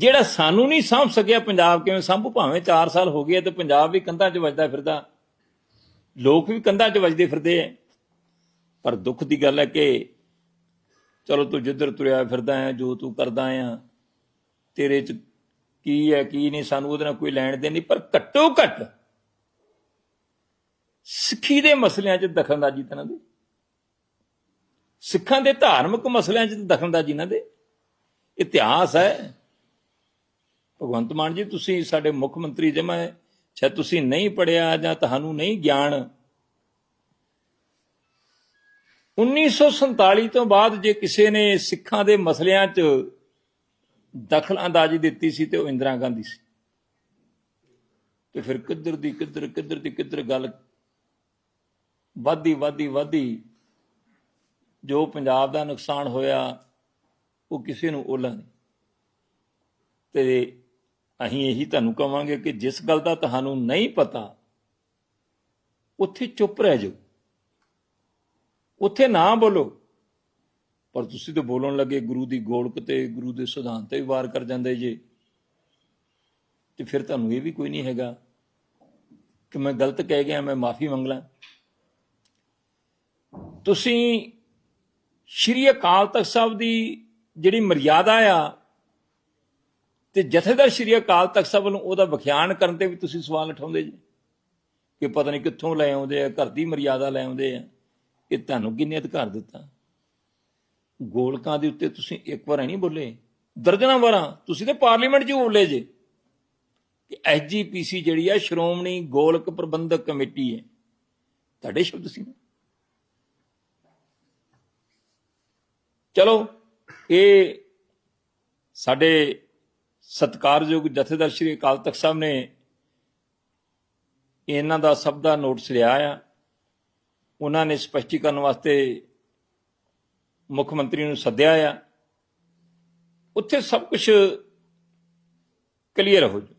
ਜਿਹੜਾ ਸਾਨੂੰ ਨਹੀਂ ਸਾਂਭ ਸਕਿਆ ਪੰਜਾਬ ਕਿਵੇਂ ਸਾਂਭੂ? ਭਾਵੇਂ 4 ਸਾਲ ਹੋ ਗਏ ਆ ਤੇ ਪੰਜਾਬ ਵੀ ਕੰਧਾਂ 'ਚ ਵੱਜਦਾ ਫਿਰਦਾ। ਲੋਕ ਵੀ ਕੰਧਾਂ 'ਚ ਵੱਜਦੇ ਫਿਰਦੇ ਆ। ਪਰ ਦੁੱਖ ਦੀ ਗੱਲ ਹੈ ਕਿ ਚਲੋ ਤੂੰ ਜਿੱਧਰ ਤੁਰਿਆ ਫਿਰਦਾ ਹੈ ਜੋ ਤੂੰ ਕਰਦਾ ਆ, ਤੇਰੇ 'ਚ ਕੀ ਹੈ, ਕੀ ਨਹੀਂ, ਸਾਨੂੰ ਉਹਦੇ ਨਾਲ ਕੋਈ ਲੈਣ ਦੇਣ ਨਹੀਂ। ਪਰ ਘੱਟੋ ਘੱਟ ਸਿੱਖੀ ਦੇ ਮਸਲਿਆਂ 'ਚ ਦਖਲਅੰਦਾਜ਼ੀ ਤਾਂ ਨਾ ਦੇ। ਸਿੱਖਾਂ ਦੇ ਧਾਰਮਿਕ ਮਸਲਿਆਂ 'ਚ ਦਖਲਅੰਦਾਜ਼ੀ ਨਾ ਦੇ। ਇਤਿਹਾਸ ਹੈ ਭਗਵੰਤ ਮਾਨ ਜੀ, ਤੁਸੀਂ ਸਾਡੇ ਮੁੱਖ ਮੰਤਰੀ ਜਮਾ ਹੈ। ਸ਼ਾਇਦ ਤੁਸੀਂ ਨਹੀਂ ਪੜਿਆ ਜਾਂ ਤੁਹਾਨੂੰ ਨਹੀਂ ਗਿਆਨ। 1947 ਤੋਂ ਬਾਅਦ ਜੇ ਕਿਸੇ ਨੇ ਸਿੱਖਾਂ ਦੇ ਮਸਲਿਆਂ 'ਚ ਦਖਲ ਅੰਦਾਜ਼ੀ ਦਿੱਤੀ ਸੀ ਤੇ ਉਹ ਇੰਦਰਾ ਗਾਂਧੀ ਸੀ। ਤੇ ਫਿਰ ਕਿੱਧਰ ਦੀ ਕਿੱਧਰ ਕਿੱਧਰ ਦੀ ਕਿੱਧਰ ਗੱਲ ਵਾਦੀ ਵਾਦੀ ਵਾਦੀ ਜੋ ਪੰਜਾਬ ਦਾ ਨੁਕਸਾਨ ਹੋਇਆ, ਉਹ ਕਿਸੇ ਨੂੰ ਓਲਾ ਨਹੀਂ। ਤੇ ਅਸੀਂ ਇਹੀ ਤੁਹਾਨੂੰ ਕਵਾਂਗੇ ਕਿ ਜਿਸ ਗੱਲ ਦਾ ਤੁਹਾਨੂੰ ਨਹੀਂ ਪਤਾ, ਉੱਥੇ ਚੁੱਪ ਰਹਿ ਜਾਓ। ਉੱਥੇ ਨਾ ਬੋਲੋ। ਪਰ ਤੁਸੀਂ ਤਾਂ ਬੋਲਣ ਲੱਗੇ, ਗੁਰੂ ਦੀ ਗੋਲਕ ਤੇ ਗੁਰੂ ਦੇ ਸਿਧਾਂਤ ਤੇ ਵੀ ਵਾਰ ਕਰ ਜਾਂਦੇ ਜੇ। ਤੇ ਫਿਰ ਤੁਹਾਨੂੰ ਇਹ ਵੀ ਕੋਈ ਨਹੀਂ ਹੈਗਾ ਕਿ ਮੈਂ ਗਲਤ ਕਹਿ ਗਿਆ, ਮੈਂ ਮਾਫੀ ਮੰਗ ਲਾਂ। ਤੁਸੀਂ ਸ਼੍ਰੀ ਅਕਾਲ ਤਖਤ ਸਾਹਿਬ ਦੀ ਜਿਹੜੀ ਮਰਿਆਦਾ ਆ ਤੇ ਜਥੇਦਾਰ ਸ਼੍ਰੀ ਅਕਾਲ ਤਖਤ ਸਾਹਿਬ ਵੱਲੋਂ ਉਹਦਾ ਵਿਖਿਆਨ ਕਰਨ ਤੇ ਵੀ ਤੁਸੀਂ ਸਵਾਲ ਉਠਾਉਂਦੇ ਜੀ? ਕਿ ਪਤਾ ਨਹੀਂ ਕਿੱਥੋਂ ਲੈ ਆਉਂਦੇ ਆ, ਘਰ ਦੀ ਮਰਿਆਦਾ ਲੈ ਆਉਂਦੇ ਆ ਇਹ ਤੁਹਾਨੂੰ ਕਿੰਨੇ ਅਧਿਕਾਰ ਦਿੱਤਾ? ਗੋਲਕਾਂ ਦੇ ਉੱਤੇ ਤੁਸੀਂ ਇੱਕ ਵਾਰ ਨਹੀਂ ਬੋਲੇ, ਦਰਜਨਾਂ ਵਾਰਾਂ ਤੁਸੀਂ ਤੇ ਪਾਰਲੀਮੈਂਟ 'ਚ ਬੋਲੇ ਜੇ ਕਿ ਐਸਜੀਪੀਸੀ ਜਿਹੜੀ ਆ ਸ਼੍ਰੋਮਣੀ ਗੋਲਕ ਪ੍ਰਬੰਧਕ ਕਮੇਟੀ ਹੈ। ਤੁਹਾਡੇ ਸ਼ਬਦ ਸੀ ਨਾ। ਚਲੋ, ਇਹ ਸਾਡੇ ਸਤਿਕਾਰਯੋਗ ਜਥੇਦਾਰ ਸ਼੍ਰੀ ਅਕਾਲ ਤਖਤ ਸਾਹਿਬ ਨੇ ਇਹਨਾਂ ਦਾ ਸਭ ਦਾ ਨੋਟਿਸ ਲਿਆ ਆ। ਉਹਨਾਂ ਨੇ ਸਪਸ਼ਟੀਕਰਨ ਵਾਸਤੇ ਮੁੱਖ ਮੰਤਰੀ ਨੂੰ ਸੱਦਿਆ ਆ। ਉੱਥੇ ਸਭ ਕੁਝ ਕਲੀਅਰ ਹੋ ਜੂ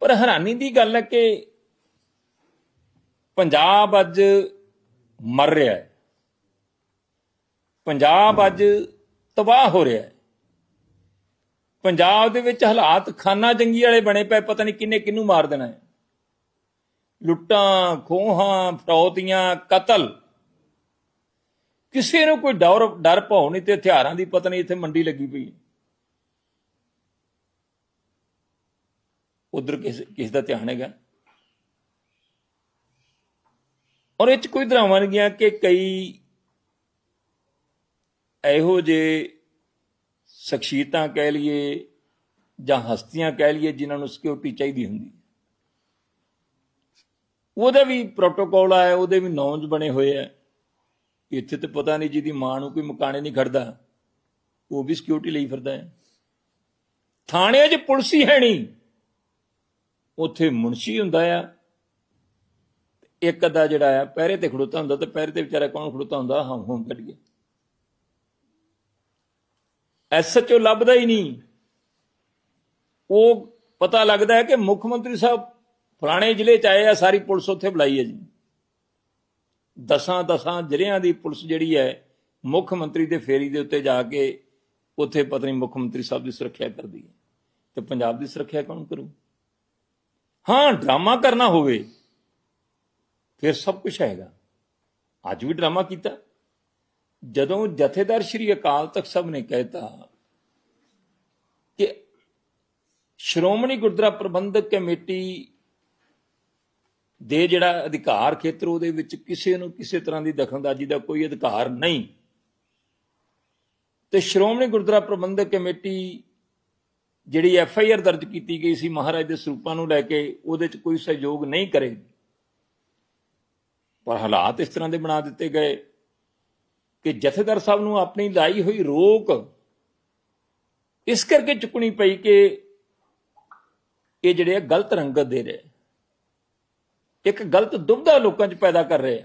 ਪਰ ਹੈਰਾਨੀ ਦੀ ਗੱਲ ਹੈ ਕਿ ਪੰਜਾਬ ਅੱਜ ਮਰ ਰਿਹਾ ਹੈ। ਪੰਜਾਬ ਅੱਜ ਤਬਾਹ ਹੋ ਰਿਹਾ ਹੈ। ਪੰਜਾਬ ਦੇ ਵਿੱਚ ਹਾਲਾਤ ਖਾਨਾ ਜੰਗੀ ਵਾਲੇ ਬਣੇ ਪਏ, ਪਤਾ ਨਹੀਂ ਕਿੰਨੇ ਕਿੰਨੂੰ ਮਾਰ ਦੇਣਾ ਹੈ। ਲੁੱਟਾਂ, ਖੋਹਾਂ ਫਰੌਤੀਆਂ ਕਤਲ। ਕਿਸੇ ਨੂੰ ਕੋਈ ਡਰ ਡਰ ਭੌ ਨਹੀਂ ਤੇ ਹਥਿਆਰਾਂ ਦੀ ਪਤਾ ਨਹੀਂ ਇੱਥੇ ਮੰਡੀ ਲੱਗੀ ਪਈ ਹੈ। ਉਧਰ ਕਿਸ ਕਿਸ ਦਾ ਧਿਆਨ ਹੈਗਾ? ਔਰ ਇਹ ਚ ਕੋਈ ਦਰਾਵਾਂ ਨਹੀਂ ਗਿਆ ਕਿ ਕਈ ਇਹੋ ਜੇ ਸ਼ਖਸੀਅਤਾਂ ਕਹਿ ਲਈਏ ਜਾਂ ਹਸਤੀਆਂ ਕਹਿ ਲਈਏ ਜਿਨ੍ਹਾਂ ਨੂੰ ਸਿਕਿਉਰਿਟੀ ਚਾਹੀਦੀ ਹੁੰਦੀ ਹੈ। ਉਹਦਾ ਵੀ ਪ੍ਰੋਟੋਕੋਲ ਆਇਆ, ਉਹਦੇ ਵੀ ਨੌਂਜ ਬਣੇ ਹੋਏ ਆ। ਇੱਥੇ ਤੇ ਪਤਾ ਨਹੀਂ ਜਿਹਦੀ ਮਾਂ ਨੂੰ ਕੋਈ ਮਕਾਨੇ ਨਹੀਂ ਖੜਦਾ, ਉਹ ਵੀ ਸਿਕਿਉਰਿਟੀ ਲਈ ਫਿਰਦਾ ਹੈ। ਥਾਣਿਆਂ 'ਚ ਪੁਲਿਸ ਹੀ ਹੈ ਨਹੀਂ। ਉੱਥੇ ਮੁਨਸ਼ੀ ਹੁੰਦਾ ਆ। ਇੱਕ ਅੱਧਾ ਜਿਹੜਾ ਆ, ਪਹਿਰੇ ਤੇ ਖੜੋਤਾ ਹੁੰਦਾ ਤੇ ਪਹਿਰੇ ਤੇ ਵਿਚਾਰਾ ਕੌਣ ਖੜੋਤਾ ਹੁੰਦਾ? ਹਮ ਹਾਂ ਕੱਢੀਏ ਐਸਐਚਓ ਲੱਭਦਾ ਹੀ ਨਹੀਂ। ਉਹ ਪਤਾ ਲੱਗਦਾ ਹੈ ਕਿ ਮੁੱਖ ਮੰਤਰੀ ਸਾਹਿਬ ਫਲਾਣੇ ਜ਼ਿਲ੍ਹੇ ਚ ਆਏ ਆ, ਸਾਰੀ ਪੁਲਿਸ ਉੱਥੇ ਬੁਲਾਈ ਹੈ ਜੀ। ਦਸਾਂ ਦਸਾਂ ਜ਼ਿਲ੍ਹਿਆਂ ਦੀ ਪੁਲਿਸ ਜਿਹੜੀ ਹੈ, ਮੁੱਖ ਮੰਤਰੀ ਦੇ ਫੇਰੀ ਦੇ ਉੱਤੇ ਜਾ ਕੇ ਉੱਥੇ ਪਤਾ ਨਹੀਂ ਮੁੱਖ ਮੰਤਰੀ ਸਾਹਿਬ ਦੀ ਸੁਰੱਖਿਆ ਕਰਦੀ ਹੈ ਤੇ ਪੰਜਾਬ ਦੀ ਸੁਰੱਖਿਆ ਕੌਣ ਕਰੂ? ਹਾਂ, ਡਰਾਮਾ ਕਰਨਾ ਹੋਵੇ, ਫਿਰ ਸਭ ਕੁਝ ਹੈਗਾ। ਅੱਜ ਵੀ ਡਰਾਮਾ ਕੀਤਾ। ਜਦੋਂ ਜਥੇਦਾਰ ਸ਼੍ਰੀ ਅਕਾਲ ਤਖਤ ਸਾਹਿਬ ਨੇ ਕਹਿਤਾ ਕਿ ਸ਼੍ਰੋਮਣੀ ਗੁਰਦੁਆਰਾ ਪ੍ਰਬੰਧਕ ਕਮੇਟੀ ਦੇ ਜਿਹੜਾ ਅਧਿਕਾਰ ਖੇਤਰ ਉਹਦੇ ਵਿੱਚ ਕਿਸੇ ਨੂੰ ਕਿਸੇ ਤਰ੍ਹਾਂ ਦੀ ਦਖਲਅੰਦਾਜ਼ੀ ਦਾ ਕੋਈ ਅਧਿਕਾਰ ਨਹੀਂ। ਤੇ ਸ਼੍ਰੋਮਣੀ ਗੁਰਦੁਆਰਾ ਪ੍ਰਬੰਧਕ ਕਮੇਟੀ ਜਿਹੜੀ ਐਫ ਆਈ ਆਰ ਦਰਜ ਕੀਤੀ ਗਈ ਸੀ ਮਹਾਰਾਜ ਦੇ ਸਰੂਪਾਂ ਨੂੰ ਲੈ ਕੇ, ਉਹਦੇ 'ਚ ਕੋਈ ਸਹਿਯੋਗ ਨਹੀਂ ਕਰੇ। ਪਰ ਹਾਲਾਤ ਇਸ ਤਰ੍ਹਾਂ ਦੇ ਬਣਾ ਦਿੱਤੇ ਗਏ। ਕਿ ਜਥੇਦਾਰ ਸਾਹਿਬ ਨੂੰ ਆਪਣੀ ਲਾਈ ਹੋਈ ਰੋਕ ਇਸ ਕਰਕੇ ਚੁੱਕਣੀ ਪਈ ਕਿ ਇਹ ਜਿਹੜੇ ਆ ਗਲਤ ਰੰਗਤ ਦੇ ਰਹੇ ਇੱਕ ਗਲਤ ਦੁਬਦਾ ਲੋਕਾਂ 'ਚ ਪੈਦਾ ਕਰ ਰਹੇ ਆ।